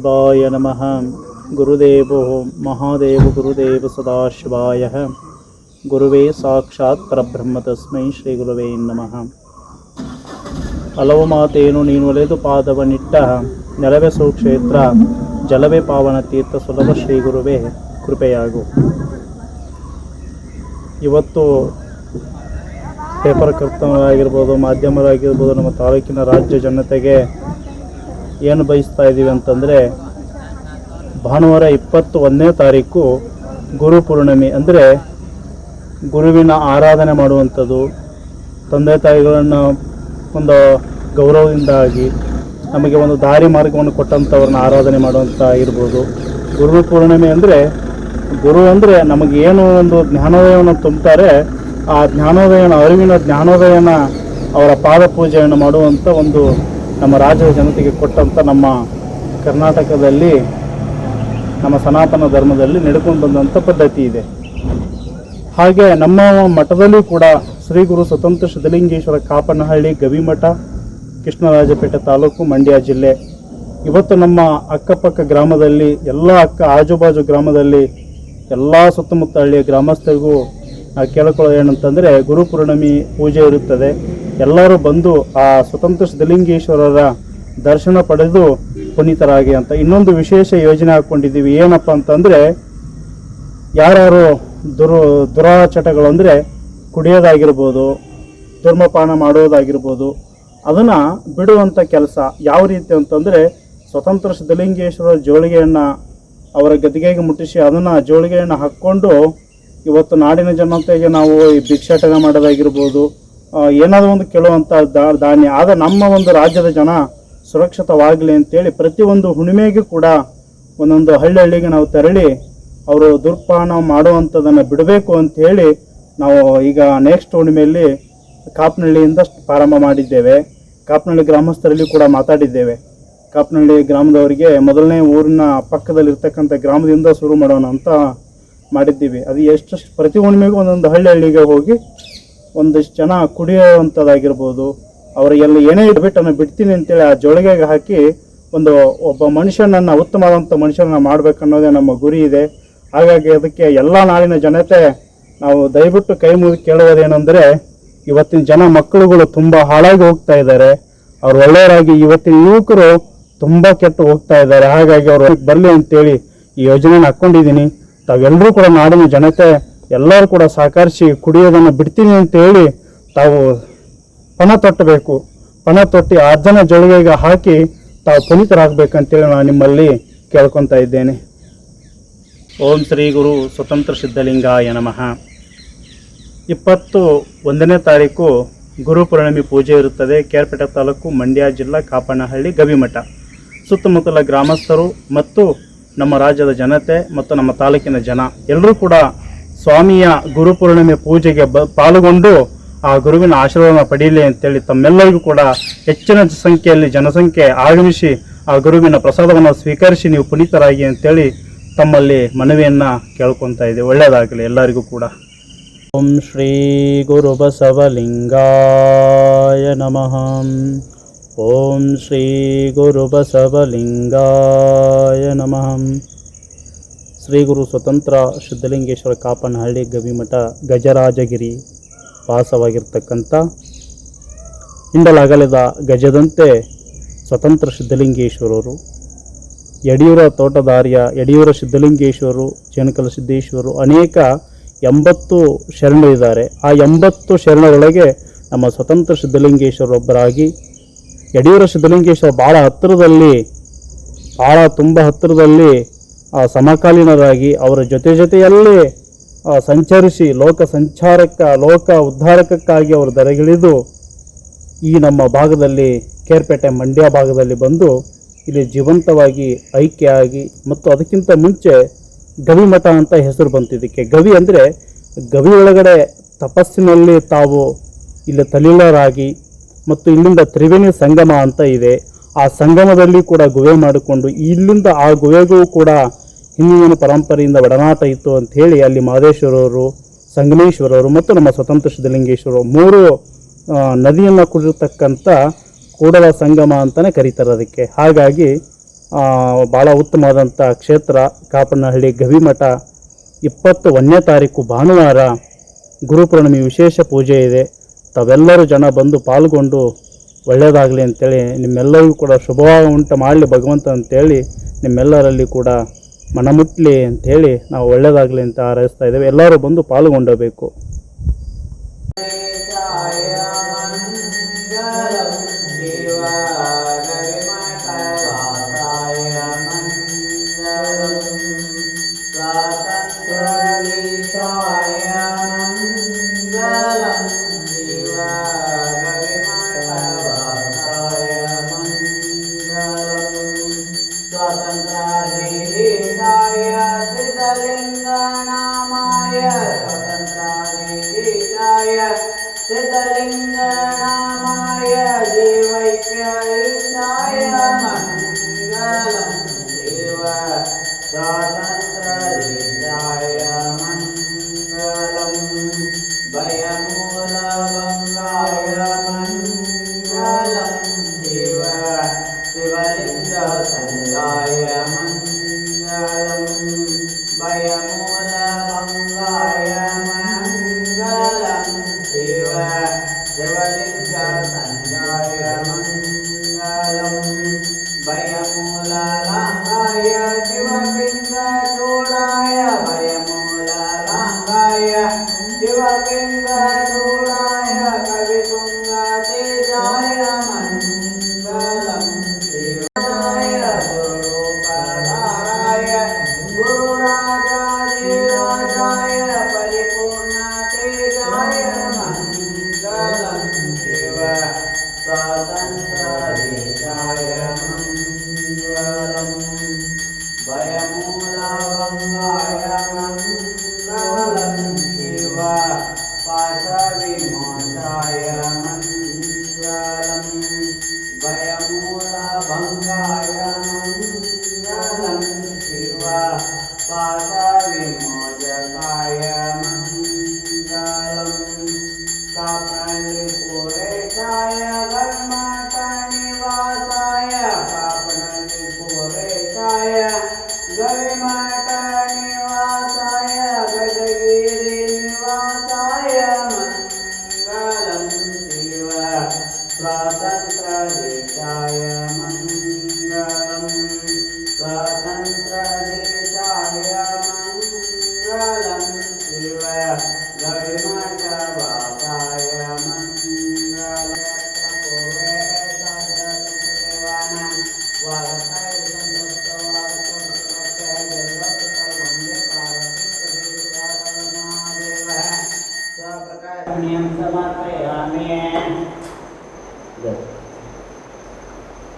ಶಿವಾಯ ನಮಃ. ಗುರುದೇವೋ ಮಹಾದೇವ, ಗುರುದೇವ ಸದಾಶಿವಾಯ. ಗುರುವೇ ಸಾಕ್ಷಾತ್ ಪರಬ್ರಹ್ಮ ತಸ್ಮೈ ಶ್ರೀ ಗುರುವೇ ನಮಃ. ಹಲವು ಮಾತೇನು ನೀನು ಒಲೆದು ಪಾದವನಿಟ್ಟ ನೆಲವೇ ಸುಕ್ಷೇತ್ರ, ಜಲವೇ ಪಾವನ ತೀರ್ಥ ಸುಲಭ ಶ್ರೀ ಗುರುವೇ ಕೃಪೆಯಾಗು. ಇವತ್ತು ಪೇಪರ್ ಕರ್ತನರಾಗಿರ್ಬೋದು, ಮಾಧ್ಯಮರಾಗಿರ್ಬೋದು, ನಮ್ಮ ತಾಲೂಕಿನ ರಾಜ್ಯ ಜನತೆಗೆ ಏನು ಬಯಸ್ತಾ ಇದ್ದೀವಿ ಅಂತಂದರೆ, ಭಾನುವಾರ ಇಪ್ಪತ್ತು ಒಂದನೇ ತಾರೀಕು ಗುರು ಪೂರ್ಣಿಮೆ. ಅಂದರೆ, ಗುರುವಿನ ಆರಾಧನೆ ಮಾಡುವಂಥದ್ದು, ತಂದೆ ತಾಯಿಗಳನ್ನು ಒಂದು ಗೌರವದಿಂದಾಗಿ ನಮಗೆ ಒಂದು ದಾರಿ ಮಾರ್ಗವನ್ನು ಕೊಟ್ಟಂಥವ್ರನ್ನ ಆರಾಧನೆ ಮಾಡುವಂಥ ಇರ್ಬೋದು. ಗುರು ಪೂರ್ಣಿಮೆ ಅಂದರೆ, ಗುರು ಅಂದರೆ ನಮಗೆ ಏನು ಒಂದು ಜ್ಞಾನೋದಯವನ್ನು ತುಂಬುತ್ತಾರೆ ಆ ಜ್ಞಾನೋದಯನ, ಅರಿವಿನ ಜ್ಞಾನೋದಯನ ಅವರ ಪಾದ ಪೂಜೆಯನ್ನು ಮಾಡುವಂಥ ಒಂದು ನಮ್ಮ ರಾಜ್ಯದ ಜನತೆಗೆ ಕೊಟ್ಟಂಥ ನಮ್ಮ ಕರ್ನಾಟಕದಲ್ಲಿ, ನಮ್ಮ ಸನಾತನ ಧರ್ಮದಲ್ಲಿ ನಡ್ಕೊಂಡು ಬಂದಂಥ ಪದ್ಧತಿ ಇದೆ. ಹಾಗೆ ನಮ್ಮ ಮಠದಲ್ಲೂ ಕೂಡ ಶ್ರೀ ಗುರು ಸ್ವತಂತ್ರ ಸಿದ್ಧಲಿಂಗೇಶ್ವರ ಕಾಪನಹಳ್ಳಿ, ಗವಿಮಠ, ಕೃಷ್ಣರಾಜಪೇಟೆ ತಾಲೂಕು, ಮಂಡ್ಯ ಜಿಲ್ಲೆ. ಇವತ್ತು ನಮ್ಮ ಅಕ್ಕಪಕ್ಕ ಗ್ರಾಮದಲ್ಲಿ, ಎಲ್ಲ ಅಕ್ಕ ಆಜುಬಾಜು ಗ್ರಾಮದಲ್ಲಿ, ಎಲ್ಲ ಸುತ್ತಮುತ್ತ ಹಳ್ಳಿಯ ಗ್ರಾಮಸ್ಥರಿಗೂ ನಾವು ಕೇಳ್ಕೊಳ್ಳೋದು ಏನಂತಂದರೆ ಗುರುಪೂರ್ಣಿಮೆ ಪೂಜೆ ಇರುತ್ತದೆ. ಎಲ್ಲರೂ ಬಂದು ಆ ಸ್ವತಂತ್ರ ಸಿದ್ಧಲಿಂಗೇಶ್ವರರ ದರ್ಶನ ಪಡೆದು ಪುನೀತರಾಗಿ ಅಂತ ಇನ್ನೊಂದು ವಿಶೇಷ ಯೋಜನೆ ಹಾಕ್ಕೊಂಡಿದ್ದೀವಿ. ಏನಪ್ಪ ಅಂತಂದರೆ ಯಾರ್ಯಾರು ದುರು, ದುರಾಚಟಗಳು ಅಂದರೆ ಕುಡಿಯೋದಾಗಿರ್ಬೋದು, ಧರ್ಮಪಾನ ಮಾಡೋದಾಗಿರ್ಬೋದು, ಅದನ್ನು ಬಿಡುವಂಥ ಕೆಲಸ ಯಾವ ರೀತಿ ಅಂತಂದರೆ ಸ್ವತಂತ್ರ ಸಿದ್ಧಲಿಂಗೇಶ್ವರ ಜೋಳಿಗೆಯನ್ನು ಅವರ ಗದ್ದಿಗೆಗೆ ಮುಟ್ಟಿಸಿ ಅದನ್ನು ಜೋಳಿಗೆಯನ್ನು ಹಾಕ್ಕೊಂಡು ಇವತ್ತು ನಾಡಿನ ಜನತೆಗೆ ನಾವು ಈ ಭಿಕ್ಷಾಟನೆ ಮಾಡೋದಾಗಿರ್ಬೋದು ಏನಾದರೂ ಒಂದು ಕೇಳುವಂಥ ದಾ, ಧಾನ್ಯ. ಆದರೆ ನಮ್ಮ ಒಂದು ರಾಜ್ಯದ ಜನ ಸುರಕ್ಷಿತವಾಗಲಿ ಅಂತೇಳಿ ಪ್ರತಿಯೊಂದು ಹುಣ್ಣಿಮೆಗೂ ಕೂಡ ಒಂದೊಂದು ಹಳ್ಳಿ ಹಳ್ಳಿಗೆ ನಾವು ತೆರಳಿ ಅವರು ದುರ್ಪಾನ ಮಾಡುವಂಥದ್ದನ್ನು ಬಿಡಬೇಕು ಅಂತ ಹೇಳಿ ನಾವು ಈಗ ನೆಕ್ಸ್ಟ್ ಹುಣ್ಣಿಮೆಯಲ್ಲಿ ಕಾಪ್ನಹಳ್ಳಿಯಿಂದ ಪ್ರಾರಂಭ ಮಾಡಿದ್ದೇವೆ. ಕಾಪ್ನಹಳ್ಳಿ ಗ್ರಾಮಸ್ಥರಲ್ಲಿ ಕೂಡ ಮಾತಾಡಿದ್ದೇವೆ. ಕಾಪನಹಳ್ಳಿ ಗ್ರಾಮದವರಿಗೆ ಮೊದಲನೇ ಊರಿನ ಪಕ್ಕದಲ್ಲಿರ್ತಕ್ಕಂಥ ಗ್ರಾಮದಿಂದ ಶುರು ಮಾಡೋಣ ಅಂತ ಮಾಡಿದ್ದೀವಿ. ಅದು ಎಷ್ಟು ಪ್ರತಿ ಹುಣ್ಣಿಮೆಗೂ ಒಂದೊಂದು ಹಳ್ಳಿ ಹಳ್ಳಿಗೆ ಹೋಗಿ ಒಂದಿಷ್ಟು ಜನ ಕುಡಿಯುವಂಥದ್ದಾಗಿರ್ಬೋದು, ಅವರಿಗೆಲ್ಲ ಏನೇ ಬಿಟ್ಟನ್ನು ಬಿಡ್ತೀನಿ ಅಂತೇಳಿ ಆ ಜೋಳಿಗೆಗೆ ಹಾಕಿ ಒಂದು ಒಬ್ಬ ಮನುಷ್ಯನನ್ನು, ಉತ್ತಮವಾದಂಥ ಮನುಷ್ಯನನ್ನ ಮಾಡಬೇಕನ್ನೋದೇ ನಮ್ಮ ಗುರಿ ಇದೆ. ಹಾಗಾಗಿ ಅದಕ್ಕೆ ಎಲ್ಲ ನಾಡಿನ ಜನತೆ, ನಾವು ದಯವಿಟ್ಟು ಕೈ ಮುಗಿ ಕೇಳುವುದೇನೆಂದರೆ, ಇವತ್ತಿನ ಜನ ಮಕ್ಕಳುಗಳು ತುಂಬ ಹಾಳಾಗಿ ಹೋಗ್ತಾ ಇದ್ದಾರೆ. ಅವ್ರು ಒಳ್ಳೆಯವರಾಗಿ ಇವತ್ತಿನ ಯುವಕರು ತುಂಬ ಕೆಟ್ಟು ಹೋಗ್ತಾ ಇದ್ದಾರೆ. ಹಾಗಾಗಿ ಅವ್ರು ಬರಲಿ ಅಂತೇಳಿ ಈ ಯೋಜನೆನ ಹಾಕ್ಕೊಂಡಿದ್ದೀನಿ. ತಾವೆಲ್ಲರೂ ಕೂಡ ನಾಡಿನ ಜನತೆ ಎಲ್ಲರೂ ಕೂಡ ಸಹಕರಿಸಿ ಕುಡಿಯೋದನ್ನು ಬಿಡ್ತೀನಿ ಅಂತ ಹೇಳಿ ತಾವು ಪಣ ತೊಟ್ಟಬೇಕು. ಪಣ ತೊಟ್ಟಿ ಅರ್ಧನ ಜೋಳಿಗೆಗೆ ಹಾಕಿ ತಾವು ಪುನೀತರಾಗಬೇಕಂತೇಳಿ ನಾನು ನಿಮ್ಮಲ್ಲಿ ಕೇಳ್ಕೊತಾ ಇದ್ದೇನೆ. ಓಂ ಶ್ರೀ ಗುರು ಸ್ವತಂತ್ರ ಸಿದ್ಧಲಿಂಗಾಯ ನಮಃ. ಇಪ್ಪತ್ತು ಒಂದನೇ ತಾರೀಕು ಗುರು ಪೂರ್ಣಿಮೆ ಪೂಜೆ ಇರುತ್ತದೆ. ಕೇರ್ಪೇಟೆ ತಾಲೂಕು ಮಂಡ್ಯ ಜಿಲ್ಲಾ ಕಾಪನಹಳ್ಳಿ ಗವಿಮಠ. ಸುತ್ತಮುತ್ತಲ ಗ್ರಾಮಸ್ಥರು ಮತ್ತು ನಮ್ಮ ರಾಜ್ಯದ ಜನತೆ ಮತ್ತು ನಮ್ಮ ತಾಲೂಕಿನ ಜನ ಎಲ್ಲರೂ ಕೂಡ ಸ್ವಾಮಿಯ ಗುರುಪೂರ್ಣಿಮೆ ಪೂಜೆಗೆ ಬ, ಪಾಲ್ಗೊಂಡು ಆ ಗುರುವಿನ ಆಶೀರ್ವಾದ ಪಡೆಯಲಿ ಅಂತೇಳಿ ತಮ್ಮೆಲ್ಲರಿಗೂ ಕೂಡ ಹೆಚ್ಚಿನ ಸಂಖ್ಯೆಯಲ್ಲಿ ಜನಸಂಖ್ಯೆ ಆಗಮಿಸಿ ಆ ಗುರುವಿನ ಪ್ರಸಾದವನ್ನು ಸ್ವೀಕರಿಸಿ ನೀವು ಪುನೀತರಾಗಿ ಅಂತೇಳಿ ತಮ್ಮಲ್ಲಿ ಮನವಿಯನ್ನು ಕೇಳ್ಕೊತಾ ಇದೆ ಒಳ್ಳೆಯದಾಗಲಿ ಎಲ್ಲರಿಗೂ ಕೂಡ. ಓಂ ಶ್ರೀ ಗುರು ಬಸವಲಿಂಗಾಯ ನಮಃ. ಓಂ ಶ್ರೀ ಗುರು ಬಸವಲಿಂಗಾಯ ನಮಃ. ಶ್ರೀ ಗುರು ಸ್ವತಂತ್ರ ಸಿದ್ಧಲಿಂಗೇಶ್ವರ ಕಾಪನಹಳ್ಳಿ ಗವಿಮಠ ಗಜರಾಜಗಿರಿ ವಾಸವಾಗಿರ್ತಕ್ಕಂಥ ಹಿಂಡಲಗಲದ ಗಜದಂತೆ ಸ್ವತಂತ್ರ ಸಿದ್ಧಲಿಂಗೇಶ್ವರರು ಯಡಿಯೂರ ತೋಟದಾರ್ಯ ಯಡಿಯೂರ ಸಿದ್ಧಲಿಂಗೇಶ್ವರರು ಚೇನಕಲ ಸಿದ್ದೇಶ್ವರರು ಅನೇಕ ಎಂಬತ್ತು ಶರಣರಿದ್ದಾರೆ. ಆ ಎಂಬತ್ತು ಶರಣರೊಳಗೆ ನಮ್ಮ ಸ್ವತಂತ್ರ ಸಿದ್ಧಲಿಂಗೇಶ್ವರೊಬ್ಬರಾಗಿ ಯಡಿಯೂರ ಸಿದ್ಧಲಿಂಗೇಶ್ವರ ಭಾಳ ಹತ್ತಿರದಲ್ಲಿ ಭಾಳ ತುಂಬ ಹತ್ತಿರದಲ್ಲಿ ಸಮಕಾಲೀನರಾಗಿ ಅವರ ಜೊತೆ ಜೊತೆಯಲ್ಲೇ ಸಂಚರಿಸಿ ಲೋಕ ಸಂಚಾರಕ್ಕ, ಲೋಕ ಉದ್ಧಾರಕಕ್ಕಾಗಿ ಅವರು ದರೆಗಿಳಿದು ಈ ನಮ್ಮ ಭಾಗದಲ್ಲಿ ಕೇರ್ಪೇಟೆ ಮಂಡ್ಯ ಭಾಗದಲ್ಲಿ ಬಂದು ಇಲ್ಲಿ ಜೀವಂತವಾಗಿ ಆಗಿ ಮತ್ತು ಅದಕ್ಕಿಂತ ಮುಂಚೆ ಗವಿಮಠ ಅಂತ ಹೆಸರು ಬಂತು ಇದಕ್ಕೆ. ಗವಿ ಅಂದರೆ ಗವಿ ಒಳಗಡೆ ತಪಸ್ಸಿನಲ್ಲಿ ತಾವು ಇಲ್ಲಿ ತಲೀಲರಾಗಿ ಮತ್ತು ಇಲ್ಲಿಂದ ತ್ರಿವೇಣಿ ಸಂಗಮ ಅಂತ ಇದೆ. ಆ ಸಂಗಮದಲ್ಲಿ ಕೂಡ ಗುವೆ ಮಾಡಿಕೊಂಡು ಇಲ್ಲಿಂದ ಆ ಗುವೆಗೂ ಕೂಡ ಹಿಂದಿನ ಪರಂಪರೆಯಿಂದ ಒಡನಾಟ ಇತ್ತು ಅಂತ ಹೇಳಿ ಅಲ್ಲಿ ಮಹದೇಶ್ವರವರು, ಸಂಗಮೇಶ್ವರವರು ಮತ್ತು ನಮ್ಮ ಸ್ವತಂತ್ರ ಸಿದ್ಧಲಿಂಗೇಶ್ವರರು ಮೂರು ನದಿಯನ್ನು ಕುಡಿರ್ತಕ್ಕಂಥ ಕೂಡಲ ಸಂಗಮ ಅಂತಲೇ ಕರೀತಾರೆ ಅದಕ್ಕೆ. ಹಾಗಾಗಿ ಭಾಳ ಉತ್ತಮವಾದಂಥ ಕ್ಷೇತ್ರ ಕಾಪನಹಳ್ಳಿ ಗವಿಮಠ ಇಪ್ಪತ್ತು ಒಂದನೇ ತಾರೀಕು ಭಾನುವಾರ ಗುರುಪೂರ್ಣಿಮೆ ವಿಶೇಷ ಪೂಜೆ ಇದೆ. ತಾವೆಲ್ಲರೂ ಜನ ಬಂದು ಪಾಲ್ಗೊಂಡು ಒಳ್ಳೆಯದಾಗಲಿ ಅಂತೇಳಿ ನಿಮ್ಮೆಲ್ಲರಿಗೂ ಕೂಡ ಶುಭವಾಗಿ ಉಂಟು ಮಾಡಲಿ ಭಗವಂತ ಅಂತೇಳಿ ನಿಮ್ಮೆಲ್ಲರಲ್ಲಿ ಕೂಡ ಮನಮುಟ್ಟಲಿ ಅಂಥೇಳಿ ನಾವು ಒಳ್ಳೆಯದಾಗಲಿ ಅಂತ ಹಾರೈಸ್ತಾ ಇದ್ದೇವೆ ಎಲ್ಲರೂ ಬಂದು ಪಾಲ್ಗೊಂಡಬೇಕು Yeah. சிதலிங்கநாமாய தேவைக்காய மங்களம் தேவ சாதந்திரேதாய மங்களம் பயமூலவங்காய மங்களம் தேவ சிவலிங்க சங்காய மங்களம் பயம்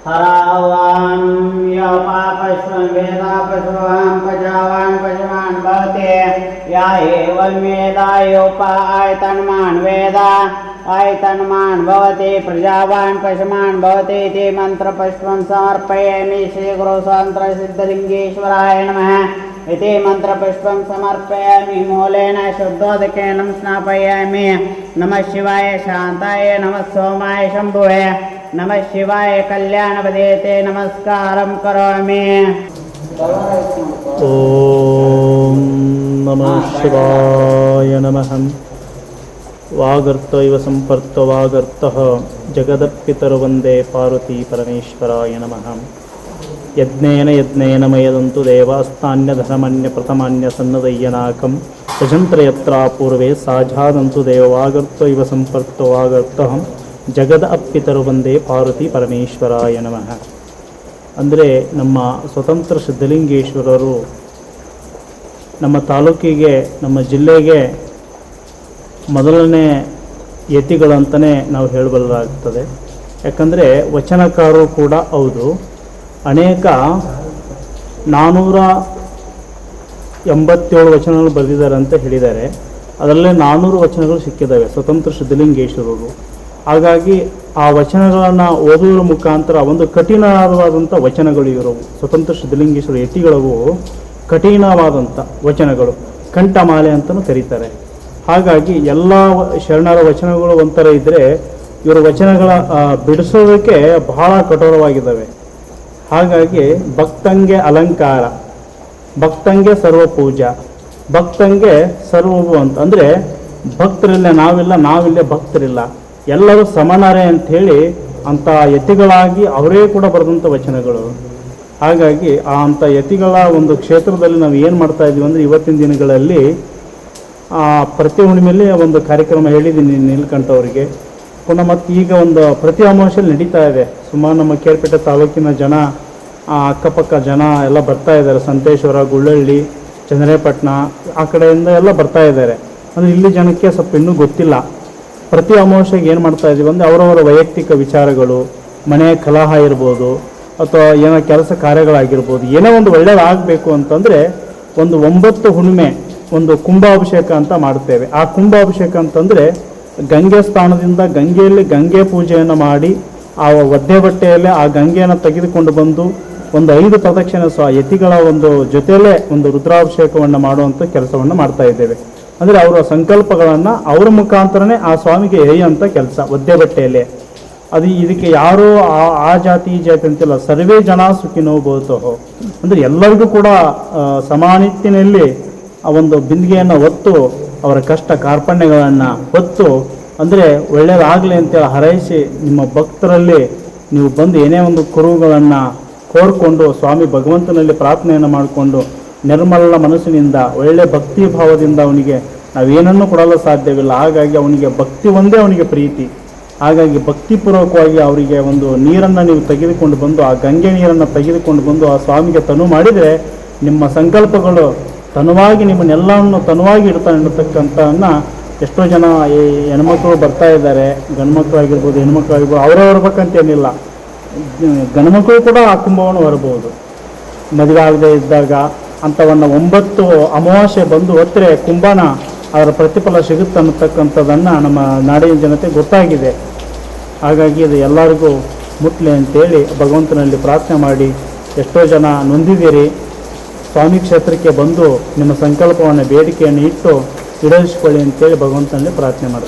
हरावान् यपापश्वन् वेदापश्वान् पजावान् पशवान् भवते। या एवं वेदा, योपा, आयतन्मान् वेद। आयतन्मान् प्रजावान् पशुमान् समर्पयामि। श्रीगुरुस्वान्त्रसिद्धलिङ्गेश्वराय नमः। इति मन्त्रपुष्पं समर्पयामि मूलेन शब्दोदकेन स्नापयामि। नमः शिवाय शान्ताय नमः सोमाय शम्भुवे। नमः शिवाय कल्याणपदे ते नमस्कारं करोमि। ॐ नमः शिवाय नमः। वागर्त इव सम्पर्तु वागर्तः। जगदपितरु वन्दे पार्वतीपरमेश्वराय नमः। ಯಜ್ಞೇನ ಯಜ್ಞೇನ ಮಯದಂತು ದೇವಾಸ್ತಾನ್ಯಧನಮನ್ಯ ಪ್ರಥಮಾನ್ಯ ಸನ್ನದಯ್ಯನಾಕಂ ಸಜಂತ್ರ ಯತ್ರ ಪೂರ್ವೇ ಸಾಜಾದಂತು ದೇವವಾಗರ್ತ ಇವ ಸಂಪರ್ತವಾಗರ್ತಹಂ ಜಗದ ಅಪ್ಪಿತರು ಬಂದೇ ಪಾರ್ವತಿ ಪರಮೇಶ್ವರಾಯ ನಮಃ. ಅಂದರೆ ನಮ್ಮ ಸ್ವತಂತ್ರ ಸಿದ್ಧಲಿಂಗೇಶ್ವರರು ನಮ್ಮ ತಾಲೂಕಿಗೆ, ನಮ್ಮ ಜಿಲ್ಲೆಗೆ ಮೊದಲನೇ ಯತಿಗಳಂತಲೇ ನಾವು ಹೇಳಬಲ್ಲಾಗ್ತದೆ ಯಾಕಂದರೆ ವಚನಕಾರರು ಕೂಡ ಹೌದು. ಅನೇಕ ನಾನ್ನೂರ ಎಂಬತ್ತೇಳು ವಚನಗಳು ಬರೆದಿದ್ದಾರೆ ಅಂತ ಹೇಳಿದ್ದಾರೆ. ಅದರಲ್ಲೇ ನಾನ್ನೂರು ವಚನಗಳು ಸಿಕ್ಕಿದ್ದಾವೆ, ಸ್ವತಂತ್ರ ಸಿದ್ಧಲಿಂಗೇಶ್ವರರು. ಹಾಗಾಗಿ ಆ ವಚನಗಳನ್ನು ಓದುವುದರ ಮುಖಾಂತರ ಒಂದು ಕಠಿಣವಾದಂಥ ವಚನಗಳು ಇರೋವು. ಸ್ವತಂತ್ರ ಸಿದ್ಧಲಿಂಗೇಶ್ವರ ಯತಿಗಳವು ಕಠಿಣವಾದಂಥ ವಚನಗಳು. ಕಂಠಮಾಲೆ ಅಂತಲೂ ಕರೀತಾರೆ. ಹಾಗಾಗಿ ಎಲ್ಲ ಶರಣರ ವಚನಗಳು ಒಂಥರ ಇದ್ದರೆ ಇವರ ವಚನಗಳ ಬಿಡಿಸೋದಕ್ಕೆ ಬಹಳ ಕಠೋರವಾಗಿದ್ದಾವೆ. ಹಾಗಾಗಿ ಭಕ್ತಂಗೆ ಅಲಂಕಾರ, ಭಕ್ತಂಗೆ ಸರ್ವ ಪೂಜಾ, ಭಕ್ತಂಗೆ ಸರ್ವವು ಅಂತ. ಅಂದರೆ ಭಕ್ತರಿಲ್ಲ, ನಾವಿಲ್ಲ, ನಾವಿಲ್ಲೇ ಭಕ್ತರಿಲ್ಲ. ಎಲ್ಲರೂ ಸಮನರೇ ಅಂಥೇಳಿ ಅಂಥ ಯತಿಗಳಾಗಿ ಅವರೇ ಕೂಡ ಬರೆದಂಥ ವಚನಗಳು. ಹಾಗಾಗಿ ಆ ಅಂಥ ಯತಿಗಳ ಒಂದು ಕ್ಷೇತ್ರದಲ್ಲಿ ನಾವು ಏನು ಮಾಡ್ತಾ ಇದ್ದೀವಿ ಅಂದರೆ ಇವತ್ತಿನ ದಿನಗಳಲ್ಲಿ ಪ್ರತಿ ಹುಣ್ಣಿಮೆಯಲ್ಲಿ ಒಂದು ಕಾರ್ಯಕ್ರಮ ಹೇಳಿದ್ದೀನಿ ನೀಲಕಂಠ ಅವರಿಗೆ ಪುನಃ ಮತ್ತು ಈಗ ಒಂದು ಪ್ರತಿ ಅಮಾವಾಸ್ಯಲ್ಲಿ ನಡೀತಾ ಇದೆ. ಸುಮಾರು ನಮ್ಮ ಕೇರ್ಪೇಟೆ ತಾಲೂಕಿನ ಜನ ಅಕ್ಕಪಕ್ಕ ಜನ ಎಲ್ಲ ಬರ್ತಾ ಇದ್ದಾರೆ. ಸಂತೇಶ್ವರ, ಗುಳ್ಳಳ್ಳಿ ಚಂದ್ರೇಪಟ್ಟಣ ಆ ಕಡೆಯಿಂದ ಎಲ್ಲ ಬರ್ತಾ ಇದ್ದಾರೆ. ಅಂದರೆ ಇಲ್ಲಿ ಜನಕ್ಕೆ ಸ್ವಲ್ಪ ಇನ್ನೂ ಗೊತ್ತಿಲ್ಲ. ಪ್ರತಿ ಅಮಾವಾಸ್ಯೆಗೆ ಏನು ಮಾಡ್ತಾ ಇದ್ದೀವಿ ಅಂದರೆ ಅವರವರ ವೈಯಕ್ತಿಕ ವಿಚಾರಗಳು ಮನೆಯ ಕಲಹ ಇರ್ಬೋದು, ಅಥವಾ ಏನೋ ಕೆಲಸ ಕಾರ್ಯಗಳಾಗಿರ್ಬೋದು, ಏನೋ ಒಂದು ಒಳ್ಳೆಯದಾಗಬೇಕು ಅಂತಂದರೆ ಒಂದು ಒಂಬತ್ತು ಹುಣ್ಣಿಮೆ, ಒಂದು ಕುಂಭಾಭಿಷೇಕ ಅಂತ ಮಾಡ್ತೇವೆ. ಆ ಕುಂಭಾಭಿಷೇಕ ಅಂತಂದರೆ ಗಂಗೆ ಸ್ಥಾನದಿಂದ ಗಂಗೆಯಲ್ಲಿ ಗಂಗೆ ಪೂಜೆಯನ್ನು ಮಾಡಿ ಆ ಒದ್ದೆ ಬಟ್ಟೆಯಲ್ಲೇ ಆ ಗಂಗೆಯನ್ನು ತೆಗೆದುಕೊಂಡು ಬಂದು ಒಂದು ಐದು ಪ್ರದಕ್ಷಿಣೆ ಸಹ ಯತಿಗಳ ಒಂದು ಜೊತೆಯಲ್ಲೇ ಒಂದು ರುದ್ರಾಭಿಷೇಕವನ್ನು ಮಾಡುವಂಥ ಕೆಲಸವನ್ನು ಮಾಡ್ತಾ ಇದ್ದೇವೆ. ಅಂದರೆ ಅವರ ಸಂಕಲ್ಪಗಳನ್ನು ಅವರ ಮುಖಾಂತರನೇ ಆ ಸ್ವಾಮಿಗೆ ಹೇಯುವಂಥ ಕೆಲಸ ಒದ್ದೆ ಬಟ್ಟೆಯಲ್ಲೇ. ಅದು ಇದಕ್ಕೆ ಯಾರೋ ಆ ಆ ಜಾತಿ ಈ ಜಾತಿ ಅಂತಿಲ್ಲ ಸರ್ವೇ ಜನ ಸುಖಿನೋ ಬೋತೋ ಅಂದರೆ ಎಲ್ಲರಿಗೂ ಕೂಡ ಸಮಾನಿಟ್ಟಿನಲ್ಲಿ ಆ ಒಂದು ಬಿಂದಿಗೆಯನ್ನು ಹೊತ್ತು ಅವರ ಕಷ್ಟ ಕಾರ್ಪಣ್ಯಗಳನ್ನು ಹೊತ್ತು, ಅಂದರೆ ಒಳ್ಳೆಯದಾಗಲಿ ಅಂತೇಳಿ ಹರೈಸಿ ನಿಮ್ಮ ಭಕ್ತರಲ್ಲಿ ನೀವು ಬಂದು ಏನೇ ಒಂದು ಕುರುಗಳನ್ನು ಕೋರ್ಕೊಂಡು ಸ್ವಾಮಿ ಭಗವಂತನಲ್ಲಿ ಪ್ರಾರ್ಥನೆಯನ್ನು ಮಾಡಿಕೊಂಡು ನಿರ್ಮಲ ಮನಸ್ಸಿನಿಂದ ಒಳ್ಳೆಯ ಭಕ್ತಿ ಭಾವದಿಂದ ಅವನಿಗೆ ನಾವೇನನ್ನು ಕೊಡಲು ಸಾಧ್ಯವಿಲ್ಲ. ಹಾಗಾಗಿ ಅವನಿಗೆ ಭಕ್ತಿ ಒಂದೇ ಅವನಿಗೆ ಪ್ರೀತಿ. ಹಾಗಾಗಿ ಭಕ್ತಿಪೂರ್ವಕವಾಗಿ ಅವರಿಗೆ ಒಂದು ನೀರನ್ನು ನೀವು ತೆಗೆದುಕೊಂಡು ಬಂದು, ಆ ಗಂಗೆ ನೀರನ್ನು ತೆಗೆದುಕೊಂಡು ಬಂದು ಆ ಸ್ವಾಮಿಗೆ ತನು ಮಾಡಿದರೆ ನಿಮ್ಮ ಸಂಕಲ್ಪಗಳು ತನುವಾಗಿ ನಿಮ್ಮನ್ನೆಲ್ಲವನ್ನು ತನುವಾಗಿ ಇಡ್ತಾ ಇಡತಕ್ಕಂಥವನ್ನ ಎಷ್ಟೋ ಜನ ಈ ಹೆಣ್ಮಕ್ಳು ಬರ್ತಾ ಇದ್ದಾರೆ. ಗಂಡ್ಮಕ್ಳು ಆಗಿರ್ಬೋದು, ಹೆಣ್ಮಕ್ಳು ಆಗಿರ್ಬೋದು ಅವರೇ ಬರ್ಬೇಕಂತೇನಿಲ್ಲ ಗಂಡ್ಮಕ್ಳು ಕೂಡ ಆ ಕುಂಭವನ್ನು ಹೊರಬಹುದು. ಮದುವೆ ಆಗದೆ ಇದ್ದಾಗ ಅಂಥವನ್ನ ಒಂಬತ್ತು ಅಮಾವಾಸ್ಯೆ ಬಂದು ಹೊತ್ತರೆ ಕುಂಭನ ಅದರ ಪ್ರತಿಫಲ ಸಿಗುತ್ತೆ ಅನ್ನತಕ್ಕಂಥದ್ದನ್ನು ನಮ್ಮ ನಾಡಿನ ಜನತೆ ಗೊತ್ತಾಗಿದೆ. ಹಾಗಾಗಿ ಇದು ಎಲ್ಲರಿಗೂ ಮುಟ್ಲಿ ಅಂತೇಳಿ ಭಗವಂತನಲ್ಲಿ ಪ್ರಾರ್ಥನೆ ಮಾಡಿ, ಎಷ್ಟೋ ಜನ ನೊಂದಿದ್ದೀರಿ. ಸ್ವಾಮಿ ಕ್ಷೇತ್ರಕ್ಕೆ ಬಂದು ನಿಮ್ಮ ಸಂಕಲ್ಪವನ್ನು ಬೇಡಿಕೆಯನ್ನು ಇಟ್ಟು ಈಡೇರಿಸಿಕೊಳ್ಳಿ ಅಂತೇಳಿ ಭಗವಂತನಲ್ಲಿ ಪ್ರಾರ್ಥನೆ ಮಾಡ್ತೀನಿ.